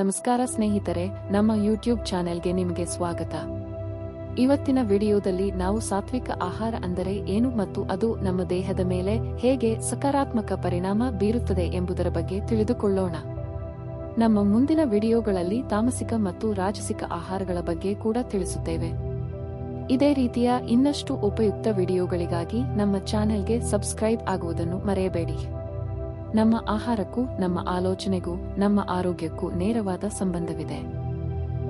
ನಮಸ್ಕಾರ ಸ್ನೇಹಿತರೆ, ನಮ್ಮ ಯೂಟ್ಯೂಬ್ ಚಾನೆಲ್ಗೆ ನಿಮಗೆ ಸ್ವಾಗತ. ಇವತ್ತಿನ ವಿಡಿಯೋದಲ್ಲಿ ನಾವು ಸಾತ್ವಿಕ ಆಹಾರ ಅಂದರೆ ಏನು ಮತ್ತು ಅದು ನಮ್ಮ ದೇಹದ ಮೇಲೆ ಹೇಗೆ ಸಕಾರಾತ್ಮಕ ಪರಿಣಾಮ ಬೀರುತ್ತದೆ ಎಂಬುದರ ಬಗ್ಗೆ ತಿಳಿದುಕೊಳ್ಳೋಣ. ನಮ್ಮ ಮುಂದಿನ ವಿಡಿಯೋಗಳಲ್ಲಿ ತಾಮಸಿಕ ಮತ್ತು ರಾಜಸಿಕ ಆಹಾರಗಳ ಬಗ್ಗೆ ಕೂಡ ತಿಳಿಸುತ್ತೇವೆ. ಇದೇ ರೀತಿಯ ಇನ್ನಷ್ಟು ಉಪಯುಕ್ತ ವಿಡಿಯೋಗಳಿಗಾಗಿ ನಮ್ಮ ಚಾನೆಲ್ಗೆ ಸಬ್ಸ್ಕ್ರೈಬ್ ಆಗುವುದನ್ನು ಮರೆಯಬೇಡಿ. ನಮ್ಮ ಆಹಾರಕ್ಕೂ, ನಮ್ಮ ಆಲೋಚನೆಗೂ, ನಮ್ಮ ಆರೋಗ್ಯಕ್ಕೂ ನೇರವಾದ ಸಂಬಂಧವಿದೆ.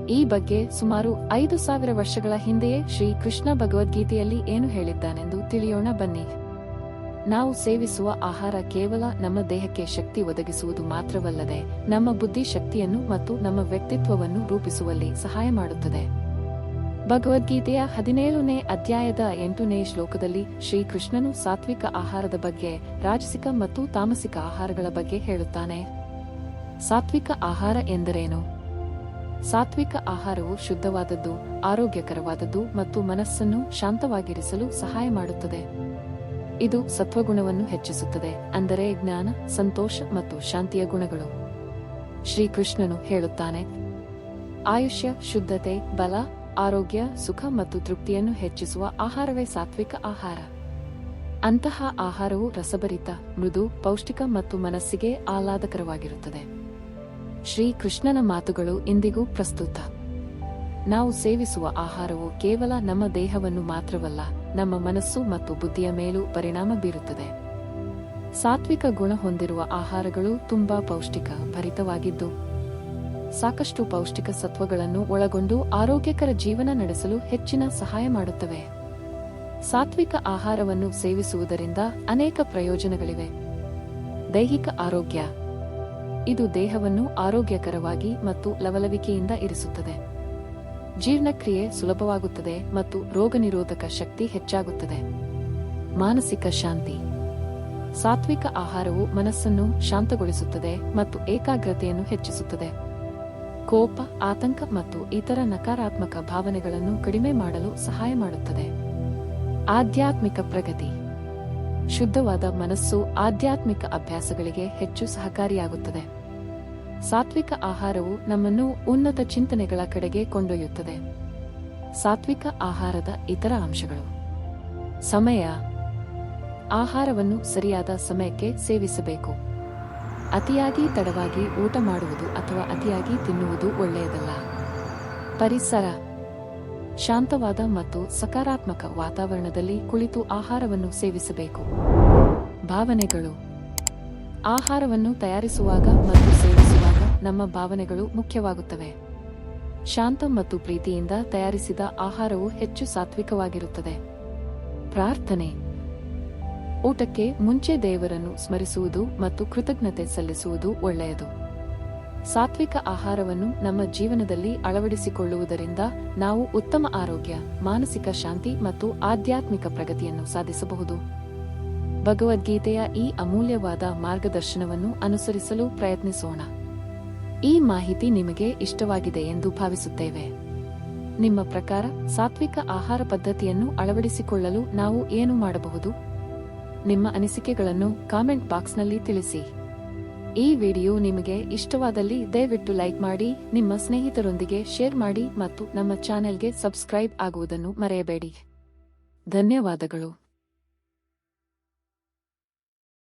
ಈ ಬಗ್ಗೆ ಸುಮಾರು ಐದು ಸಾವಿರ ವರ್ಷಗಳ ಹಿಂದೆಯೇ ಶ್ರೀ ಕೃಷ್ಣ ಭಗವದ್ಗೀತೆಯಲ್ಲಿ ಏನು ಹೇಳಿದ್ದಾನೆಂದು ತಿಳಿಯೋಣ ಬನ್ನಿ. ನಾವು ಸೇವಿಸುವ ಆಹಾರ ಕೇವಲ ನಮ್ಮ ದೇಹಕ್ಕೆ ಶಕ್ತಿ ಒದಗಿಸುವುದು ಮಾತ್ರವಲ್ಲದೆ, ನಮ್ಮ ಬುದ್ಧಿ ಶಕ್ತಿಯನ್ನು ಮತ್ತು ನಮ್ಮ ವ್ಯಕ್ತಿತ್ವವನ್ನು ರೂಪಿಸುವಲ್ಲಿ ಸಹಾಯ ಮಾಡುತ್ತದೆ. ಭಗವದ್ಗೀತೆಯ ಹದಿನೇಳನೇ ಅಧ್ಯಾಯದ ಎಂಟನೇ ಶ್ಲೋಕದಲ್ಲಿ ಶ್ರೀಕೃಷ್ಣನು ಸಾತ್ವಿಕ ಆಹಾರದ ಬಗ್ಗೆ, ರಾಜಸಿಕ ಮತ್ತು ತಾಮಸಿಕ ಆಹಾರಗಳ ಬಗ್ಗೆ ಹೇಳುತ್ತಾನೆ. ಸಾತ್ವಿಕ ಆಹಾರ ಎಂದರೇನು? ಸಾತ್ವಿಕ ಆಹಾರವು ಶುದ್ಧವಾದದ್ದು, ಆರೋಗ್ಯಕರವಾದದ್ದು ಮತ್ತು ಮನಸ್ಸನ್ನು ಶಾಂತವಾಗಿರಿಸಲು ಸಹಾಯ ಮಾಡುತ್ತದೆ. ಇದು ಸತ್ವಗುಣವನ್ನು ಹೆಚ್ಚಿಸುತ್ತದೆ, ಅಂದರೆ ಜ್ಞಾನ, ಸಂತೋಷ ಮತ್ತು ಶಾಂತಿಯ ಗುಣಗಳು. ಶ್ರೀಕೃಷ್ಣನು ಹೇಳುತ್ತಾನೆ, ಆಯುಷ್ಯ, ಶುದ್ಧತೆ, ಬಲ ಆರೋಗ್ಯ, ಸುಖ ಮತ್ತು ತೃಪ್ತಿಯನ್ನು ಹೆಚ್ಚಿಸುವ ಆಹಾರವೇ ಸಾತ್ವಿಕ ಆಹಾರ. ಅಂತಹ ಆಹಾರವು ರಸಭರಿತ, ಮೃದು, ಪೌಷ್ಟಿಕ ಮತ್ತು ಮನಸ್ಸಿಗೆ ಆಹ್ಲಾದಕರವಾಗಿರುತ್ತದೆ. ಶ್ರೀ ಕೃಷ್ಣನ ಮಾತುಗಳು ಇಂದಿಗೂ ಪ್ರಸ್ತುತ. ನಾವು ಸೇವಿಸುವ ಆಹಾರವು ಕೇವಲ ನಮ್ಮ ದೇಹವನ್ನು ಮಾತ್ರವಲ್ಲ, ನಮ್ಮ ಮನಸ್ಸು ಮತ್ತು ಬುದ್ಧಿಯ ಮೇಲೂ ಪರಿಣಾಮ ಬೀರುತ್ತದೆ. ಸಾತ್ವಿಕ ಗುಣ ಹೊಂದಿರುವ ಆಹಾರಗಳು ತುಂಬಾ ಪೌಷ್ಟಿಕ, ಭರಿತವಾಗಿದ್ದು ಸಾಕಷ್ಟು ಪೌಷ್ಟಿಕ ಸತ್ವಗಳನ್ನು ಒಳಗೊಂಡು ಆರೋಗ್ಯಕರ ಜೀವನ ನಡೆಸಲು ಹೆಚ್ಚಿನ ಸಹಾಯ ಮಾಡುತ್ತವೆ. ಸಾತ್ವಿಕ ಆಹಾರವನ್ನು ಸೇವಿಸುವುದರಿಂದ ಅನೇಕ ಪ್ರಯೋಜನಗಳಿವೆ. ದೈಹಿಕ ಆರೋಗ್ಯ. ಇದು ದೇಹವನ್ನು ಆರೋಗ್ಯಕರವಾಗಿ ಮತ್ತು ಲವಲವಿಕೆಯಿಂದ ಇರಿಸುತ್ತದೆ. ಜೀರ್ಣಕ್ರಿಯೆ ಸುಲಭವಾಗುತ್ತದೆ ಮತ್ತು ರೋಗನಿರೋಧಕ ಶಕ್ತಿ ಹೆಚ್ಚಾಗುತ್ತದೆ. ಮಾನಸಿಕ ಶಾಂತಿ. ಸಾತ್ವಿಕ ಆಹಾರವು ಮನಸ್ಸನ್ನು ಶಾಂತಗೊಳಿಸುತ್ತದೆ ಮತ್ತು ಏಕಾಗ್ರತೆಯನ್ನು ಹೆಚ್ಚಿಸುತ್ತದೆ. ಕೋಪ, ಆತಂಕ ಮತ್ತು ಇತರ ನಕಾರಾತ್ಮಕ ಭಾವನೆಗಳನ್ನು ಕಡಿಮೆ ಮಾಡಲು ಸಹಾಯ ಮಾಡುತ್ತದೆ. ಆಧ್ಯಾತ್ಮಿಕ ಪ್ರಗತಿ. ಶುದ್ಧವಾದ ಮನಸ್ಸು ಆಧ್ಯಾತ್ಮಿಕ ಅಭ್ಯಾಸಗಳಿಗೆ ಹೆಚ್ಚು ಸಹಕಾರಿಯಾಗುತ್ತದೆ. ಸಾತ್ವಿಕ ಆಹಾರವು ನಮ್ಮನ್ನು ಉನ್ನತ ಚಿಂತನೆಗಳ ಕಡೆಗೆ ಕೊಂಡೊಯ್ಯುತ್ತದೆ. ಸಾತ್ವಿಕ ಆಹಾರದ ಇತರ ಅಂಶಗಳು. ಸಮಯ. ಆಹಾರವನ್ನು ಸರಿಯಾದ ಸಮಯಕ್ಕೆ ಸೇವಿಸಬೇಕು. ಅತಿಯಾಗಿ ತಡವಾಗಿ ಊಟ ಮಾಡುವುದು ಅಥವಾ ಅತಿಯಾಗಿ ತಿನ್ನುವುದು ಒಳ್ಳೆಯದಲ್ಲ. ಪರಿಸರ. ಶಾಂತವಾದ ಮತ್ತು ಸಕಾರಾತ್ಮಕ ವಾತಾವರಣದಲ್ಲಿ ಕುಳಿತು ಆಹಾರವನ್ನು ಸೇವಿಸಬೇಕು. ಭಾವನೆಗಳು. ಆಹಾರವನ್ನು ತಯಾರಿಸುವಾಗ ಮತ್ತು ಸೇವಿಸುವಾಗ ನಮ್ಮ ಭಾವನೆಗಳು ಮುಖ್ಯವಾಗುತ್ತವೆ. ಶಾಂತ ಮತ್ತು ಪ್ರೀತಿಯಿಂದ ತಯಾರಿಸಿದ ಆಹಾರವು ಹೆಚ್ಚು ಸಾತ್ವಿಕವಾಗಿರುತ್ತದೆ. ಪ್ರಾರ್ಥನೆ. ಊಟಕ್ಕೆ ಮುಂಚೆ ದೇವರನ್ನು ಸ್ಮರಿಸುವುದು ಮತ್ತು ಕೃತಜ್ಞತೆ ಸಲ್ಲಿಸುವುದು ಒಳ್ಳೆಯದು. ಸಾತ್ವಿಕ ಆಹಾರವನ್ನು ನಮ್ಮ ಜೀವನದಲ್ಲಿ ಅಳವಡಿಸಿಕೊಳ್ಳುವುದರಿಂದ ನಾವು ಉತ್ತಮ ಆರೋಗ್ಯ, ಮಾನಸಿಕ ಶಾಂತಿ ಮತ್ತು ಆಧ್ಯಾತ್ಮಿಕ ಪ್ರಗತಿಯನ್ನು ಸಾಧಿಸಬಹುದು. ಭಗವದ್ಗೀತೆಯ ಈ ಅಮೂಲ್ಯವಾದ ಮಾರ್ಗದರ್ಶನವನ್ನು ಅನುಸರಿಸಲು ಪ್ರಯತ್ನಿಸೋಣ. ಈ ಮಾಹಿತಿ ನಿಮಗೆ ಇಷ್ಟವಾಗಿದೆ ಎಂದು ಭಾವಿಸುತ್ತೇವೆ. ನಿಮ್ಮ ಪ್ರಕಾರ ಸಾತ್ವಿಕ ಆಹಾರ ಪದ್ಧತಿಯನ್ನು ಅಳವಡಿಸಿಕೊಳ್ಳಲು ನಾವು ಏನು ಮಾಡಬಹುದು? ನಿಮ್ಮ ಅನಿಸಿಕೆಗಳನ್ನು ಕಾಮೆಂಟ್ ಬಾಕ್ಸ್ನಲ್ಲಿ ತಿಳಿಸಿ. ಈ ವಿಡಿಯೋ ನಿಮಗೆ ಇಷ್ಟವಾದಲ್ಲಿ ದಯವಿಟ್ಟು ಲೈಕ್ ಮಾಡಿ, ನಿಮ್ಮ ಸ್ನೇಹಿತರೊಂದಿಗೆ ಶೇರ್ ಮಾಡಿ ಮತ್ತು ನಮ್ಮ ಚಾನೆಲ್ಗೆ ಸಬ್ಸ್ಕ್ರೈಬ್ ಆಗುವುದನ್ನು ಮರೆಯಬೇಡಿ. ಧನ್ಯವಾದಗಳು.